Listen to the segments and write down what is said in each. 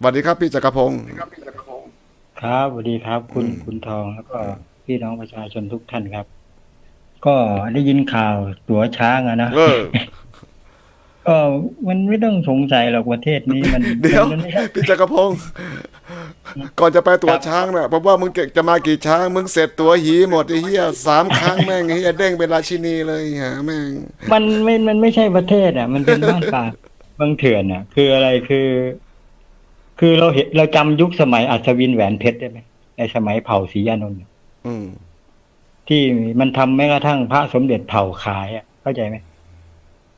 สวัสดีครับพี่จักรพงศ์ครับสวัสดีครับ คุณอืมคุณทองแล้วก็พี่น้องประชาชนทุกท่านครับ ก็ได้ยินข่าวตั๋วช้างอะนะเออก็มันไม่ต้องสงสัยหรอกประเทศนี้มันเดี๋ยวมันไม่ใช่พี่จักรพงศ์ก่อนจะไปตัวช้างน่ะเพราะว่ามึงจะมากี่ช้าง มึงเสร็จตัวหีหมดไอ้เหี้ยสามครั้งแม่งไอ้เหี้ยเด้งเป็นราชินีเลยฮะแม่ง มันไม่มันไม่ใช่ประเทศอะ มันเป็นบ้านป่าเมืองเถื่อนอะ คืออะไรคือ คือเราเห็นเราจำยุคสมัยอัศวินแหวนเพชรได้ไหมในสมัยเผ่าศรีอานนท์อืมที่มันทำแม้กระทั่งพระสมเด็จเผ่าขายอะเข้าใจไหม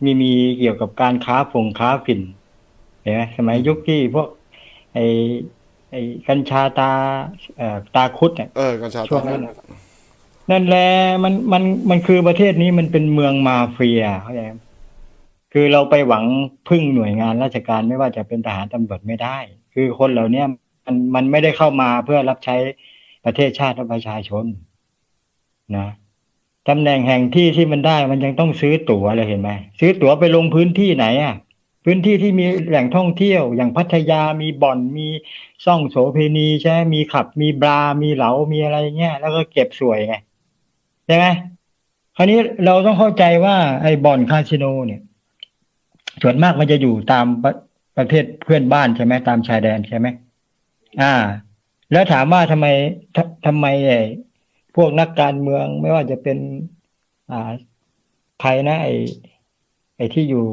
มีมีเกี่ยวกับการค้าผงค้าฝิ่นเห็นไหมสมัยยุคที่พวก ไอไอกัญชาตาเอ่อตาคุดเนี่ยเออกัญชาช่วงนั้นน่ะนั่นแหละมันมันมันคือประเทศนี้มันเป็นเมืองมาเฟียเข้าใจไหมคือเราไปหวังพึ่งหน่วยงานราชการไม่ว่าจะเป็นทหารตำรวจไม่ได้ คือคนเหล่านี้มันมันไม่ได้เข้ามาเพื่อรับใช้ประเทศชาติและประชาชนนะตำแหน่งแห่งที่ที่มันได้มันยังต้องซื้อตั๋วเลยเห็นไหมซื้อตั๋วไปลงพื้นที่ไหนอะ พื้นที่ที่มีแหล่งท่องเที่ยวอย่างพัทยามีบ่อนมีซ่องโสเพณีใช่ไหมมีขับ มีบร์มีเหลามีอะไรเงี้ยแล้วก็เก็บสวยไงใช่ไหมคราวนี้เราต้องเข้าใจว่าไอ้บ่อนคาสิโนเนี่ยส่วนมากมันจะอยู่ตาม ประประเทศเพื่อนบ้านใช่ไหมตามชายแดนใช่ไหมอ่า แล้วถามว่าทำไมททำไมไอ้พวกนักการเมืองไม่ว่าจะเป็น อ่าใครนะไอ้ไอ้ที่อยู่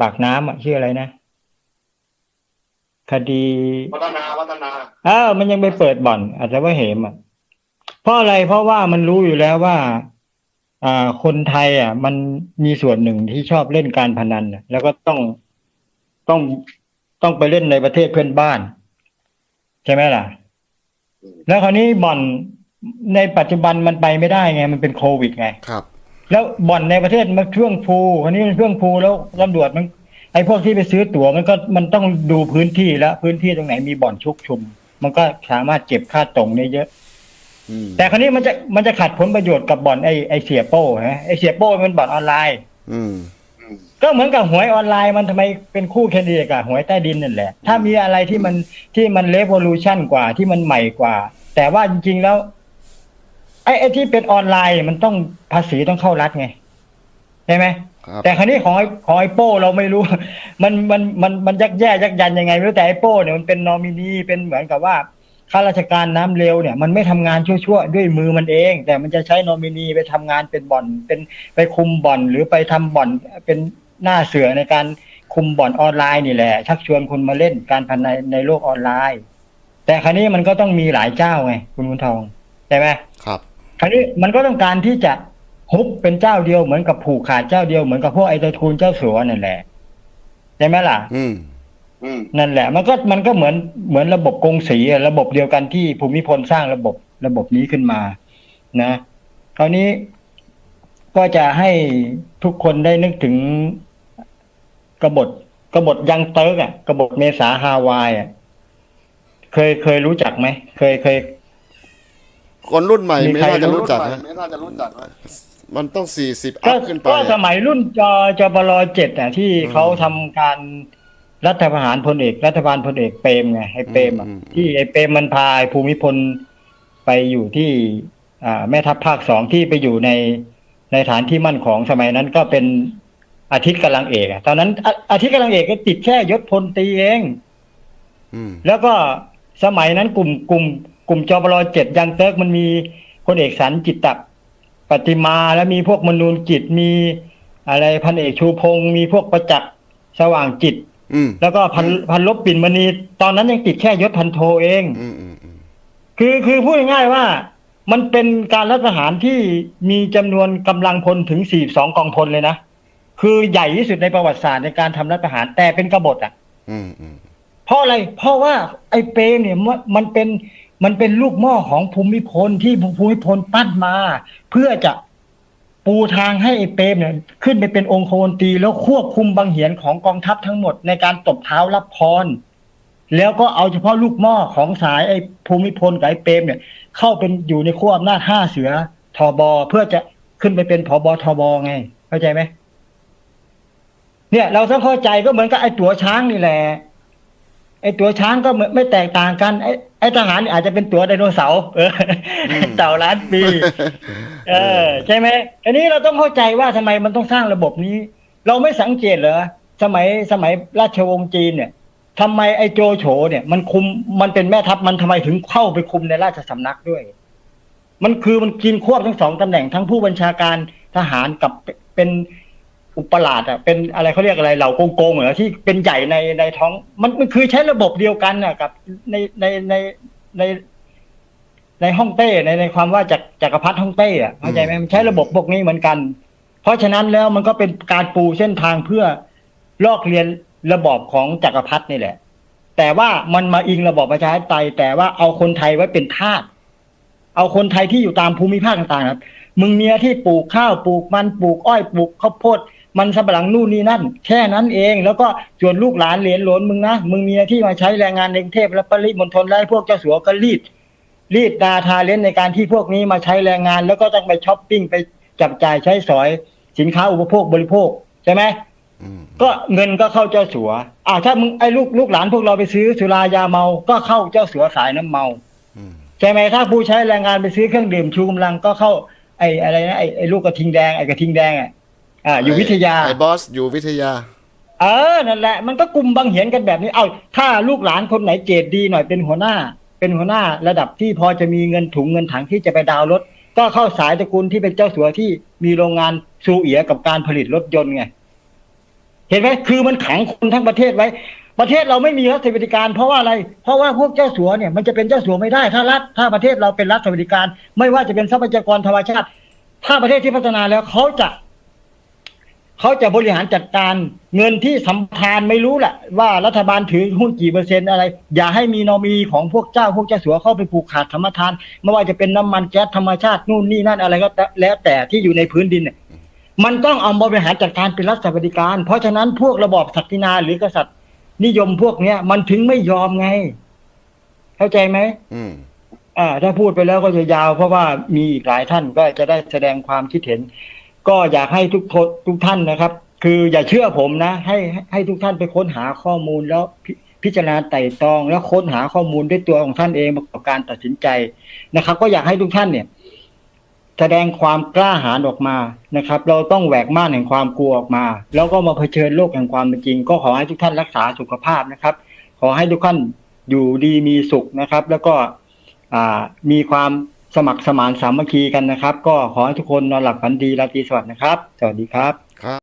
ปากน้ำอะชื่ออะไรนะคดีวัฒนาวัฒนาอ้าวมันยังไปเปิดบ่อน อาจจะว่าเหมอะเพราะอะไรเพราะว่ามันรู้อยู่แล้วว่า อ่า คนไทย อะ มันมีส่วนหนึ่งที่ชอบเล่นการพนันน่ะแล้วก็ต้อง ต้องต้องไปเล่นในประเทศเพื่อนบ้าน ใช่ไหมล่ะ แล้วคราวนี้บ่อนในปัจจุบันมันไปไม่ได้ไง มันเป็นโควิดไงครับ แล้วบ่อนในประเทศมันเครื่องฟูอันนี้มันเครื่องฟูแล้วตำรวจมัน ไอ้พวกที่ไปซื้อตั๋วมันก็มันต้องดูพื้นที่แล้วพื้นที่ตรงไหนมีบ่อนชุกชุม มันก็สามารถเก็บค่าตรงได้เยอะอืมแต่คราวนี้มันจะมันจะขัดผลประโยชน์กับบ่อนไอ้ไอ้เสียโป้ฮะไอ้เสียโป้มันบ่อนออนไลน์ อืม ก็เหมือนกับหวยออนไลน์มันทำไมเป็นคู่แคนดิเดตกับหวยใต้ดินนั่นแหละ ถ้ามีอะไรที่มันที่มันเลเวอลูชันกว่าที่มันใหม่กว่า แต่ว่าจริง ๆแล้ว ไอ้ไอ้ที่เป็นออนไลน์มันต้องภาษีต้องเข้ารัฐไงใช่ไหมครับแต่ครั้นี้ของไอ้ของไอ้โป้เราไม่รู้ มันมันมันมันยักแย่ยักยันยังไงไม่รู้แต่ไอ้โป้เนี่ยมันเป็นนอมินีเป็นเหมือนกับว่าข้าราชการน้ำเร็วเนี่ยมันไม่ทำงานชั่วๆด้วยมือมันเอง แต่มันจะใช้นอมินีไปทำงานเป็นบ่อนเป็นไปคุมบ่อนหรือไปทำบ่อนเป็น หน้าเสือในการคุมบ่อนออนไลน์นี่แหละ ชักชวนคนมาเล่นการพนันในในโลกออนไลน์ แต่ครั้นี้มันก็ต้องมีหลายเจ้าไงคุณคุณทองใช่ไหมครับคราวนี้มันก็ต้องการที่จะฮุบเป็นเจ้าเดียวเหมือนกับผูกขาดเจ้าเดียวเหมือนกับพวกไอ้ตระกูลเจ้าสัวนั่นแหละใช่ไหมล่ะ อืมนั่นแหละ มันก็มันก็เหมือนเหมือนระบบกงสีอะระบบเดียวกันที่ภูมิพลสร้างระบบระบบนี้ขึ้นมา นะคราวนี้ก็จะให้ทุกคนได้นึกถึง กบฏกบฏยังเติร์กอะกบฏเมษาฮาวายอะเคยเคยรู้จักไหมเคยเคย คนรุ่นใหม่มีไม่ใคร น่าจะรู้รู้จักนะไม่น่าจะรู้จักนะมันต้องสี่สิบอัก็พขึ้นไปก็สอะมัยรุ่นจอจบลเจ็ดอะที่อืมเขาทำการรัฐประหารพลเอก รัฐบาลพลเอกเปรมไงไอ้เปรมอะอืมอืมที่ไอ้เปรมมันพาไอ้ภูมิพลไปอยู่ที่อ่าแม่ทัพภาคสองที่ไปอยู่ในในฐานที่มั่นของสมัยนั้นก็เป็น อาทิตย์กำลังเอกอะตอนนั้นอาอาทิตย์กำลังเอกก็ติดแค่ยศพลตรีเองอืมแล้วก็สมัยนั้นกลุ่มกลุ่ม กลุ่มจบลเจ็ดยังเติร์กมันมีพลเอกสันจิตตปฏิมาแล้วมีพวกมนูนจิตมีอะไรพันเอกชูพงศ์มีพวกประจักษ์สว่างจิตอืมแล้วก็พันพันลบปิ่นมณีตอนนั้นยังติดแค่ยศพันโทเองอืมอืมอืมคือคือพูดง่ายๆว่ามันเป็นการรัฐประหารที่มีจำนวนกำลังพลถึง42กองพลเลยนะ คือใหญ่ที่สุดในประวัติศาสตร์ในการทำรัฐประหารแต่เป็นกบฏอะอืมอืมเพราะอะไร เพราะว่าไอ้เปรมเนี่ยมันมันเป็นมันเป็นลูกหม้อของภูมิพลที่ภูมิพลปั้นมา เพื่อจะปูทางให้ไอ้เปรมเนี่ยขึ้นไปเป็นองคมนตรีแล้วควบคุมบังเหียนของกองทัพทั้งหมดในการตบเท้ารับพร แล้วก็เอาเฉพาะลูกหม้อของสายไอ้ภูมิพลกับไอ้เปรมเนี่ย เข้าเป็นอยู่ในขั้วอำนาจห้าเสือทอบอเพื่อจะขึ้นไปเป็นผบทบไง เข้าใจไหม เนี่ย เราต้องเข้าใจก็เหมือนกับไอ้ตัวช้างนี่แหละไอ้ตัวช้างก็ไม่ไม่แตกต่างกัน ไอ้ไอ้ทหารอาจจะเป็นตัวไดโนเสาร์เอออเต่าล้านปีเออ ใช่ไหมอันนี้เราต้องเข้าใจว่าทำไมมันต้องสร้างระบบนี้ เราไม่สังเกตเหรอสมัยสมัยราชวงศ์จีนเนี่ยทำไมไอ้โจโฉเนี่ย มันคุมมันเป็นแม่ทัพมันทำไมถึงเข้าไปคุมในราชสำนักด้วย มันคือมันกินควบทั้งสองตำแหน่งทั้งผู้บัญชาการทหารกับเป็น อุปราชอะเป็นอะไรเขาเรียกอะไรเหล่ากงโกงเหรอที่เป็นใหญ่ในในท้อง มันมันคือใช้ระบบเดียวกันน่ะกับในในในในในฮ่องเต้ในในความว่าจากจักรพรรดิฮ่องเต้อะเข้าใจไหมมันใช้ระบบพวกนี้เหมือนกัน เพราะฉะนั้นแล้วมันก็เป็นการปูเส้นทางเพื่อลอกเรียนระบอบของจักรพรรดินี่แหละ แต่ว่ามันมาอิงระบอบประชาธิปไตยแต่ว่าเอาคนไทยไว้เป็นทาสเอาคนไทยที่อยู่ตามภูมิภาคต่างๆครับ มึงมีหน้าที่ปลูกข้าวปลูกมันปลูกอ้อยปลูกข้าวโพด มันสำปะหลังนู่นนี่นั่น แค่นั้นเอง แล้วก็ส่วนลูกหลานเหรียญหลนมึงนะมึงมีหน้าที่มาใช้แรงงานในกรุงเทพและปริมณฑลและให้พวกเจ้าสัวก็รีดรีดดาทาเล่นในการที่พวกนี้มาใช้แรงงาน แล้วก็ต้องไปช้อปปิ้งไปจับจ่ายใช้สอย สินค้าอุปโภคบริโภคใช่ไหมอืมก็เงินก็เข้าเจ้าสัวอ่าถ้ามึงไอ้ลูกลูกหลานพวกเราไปซื้อสุรายาเมาก็เข้าเจ้าสัวสายน้ำเมาอืมใช่ไหมถ้าผู้ใช้แรงงานไปซื้อเครื่องดื่มชูกำลังก็เข้าไอ้อะไรนะไอ้ไอ้ลูกกระทิงแดงไอ้กระทิงแดงอะ อ่าอยู่วิทยาไอ้บอสอยู่วิทยา เออนั่นแหละ มันก็กลุ่มบางเหียนกันแบบนี้ เอาถ้าลูกหลานคนไหนเจดดีหน่อยเป็นหัวหน้า เป็นหัวหน้าระดับที่พอจะมีเงินถุงเงินถังที่จะไปดาวน์รถ ก็เข้าสายตระกูลที่เป็นเจ้าสัวที่มีโรงงานซูเอียกับการผลิตรถยนต์ไงเห็นไหมคือมันขังคนทั้งประเทศไว้ ประเทศเราไม่มีรัฐสวัสดิการ เพราะว่าอะไร เพราะว่าพวกเจ้าสัวเนี่ยมันจะเป็นเจ้าสัวไม่ได้ถ้ารัฐถ้าประเทศเราเป็นรัฐสวัสดิการ ไม่ว่าจะเป็นทรัพยากรธรรมชาติ ถ้าประเทศที่พัฒนาแล้วเขาจะ เขาจะบริหารจัดการเงินที่สัมปทานไม่รู้แหละว่ารัฐบาลถือหุ้นกี่เปอร์เซ็นต์อะไร อย่าให้มีนอมีของพวกเจ้าพวกเจ้าสัวเข้าไปผูกขาดสัมปทาน ไม่ว่าจะเป็นน้ำมันแก๊สธรรมชาตินู่นนี่นั่นอะไรก็แล้วแต่ที่อยู่ในพื้นดินเนี่ยมันต้องเอามาบริหารจัดการเป็นรัฐสวัสดิการ เพราะฉะนั้นพวกระบอบศักดินาหรือกษัตริย์ นิยมพวกเนี้ย มันถึงไม่ยอมไง เข้าใจไหมอืมอ่า ถ้าพูดไปแล้วก็จะยาว เพราะว่ามีอีกหลายท่านก็จะได้แสดงความคิดเห็น ก็อยากให้ทุกทุกท่านนะครับ คืออย่าเชื่อผมนะ ให้ให้ให้ทุกท่านไปค้นหาข้อมูลแล้วพิพิจารณาไต่ตรอง แล้วค้นหาข้อมูลด้วยตัวของท่านเองประกอบการตัดสินใจนะครับ ก็อยากให้ทุกท่านเนี่ย แสดงความกล้าหาญออกมานะครับ เราต้องแหวกม่านแห่งความกลัวออกมา แล้วก็มาเผชิญโลกแห่งความเป็นจริง ก็ขอให้ทุกท่านรักษาสุขภาพนะครับ ขอให้ทุกท่านอยู่ดีมีสุขนะครับ แล้วก็มีความ สมัครสมานสามัคคีกันนะครับ ก็ขอให้ทุกคนนอนหลับฝันดีราตรีสวัสดิ์นะครับ สวัสดีครับ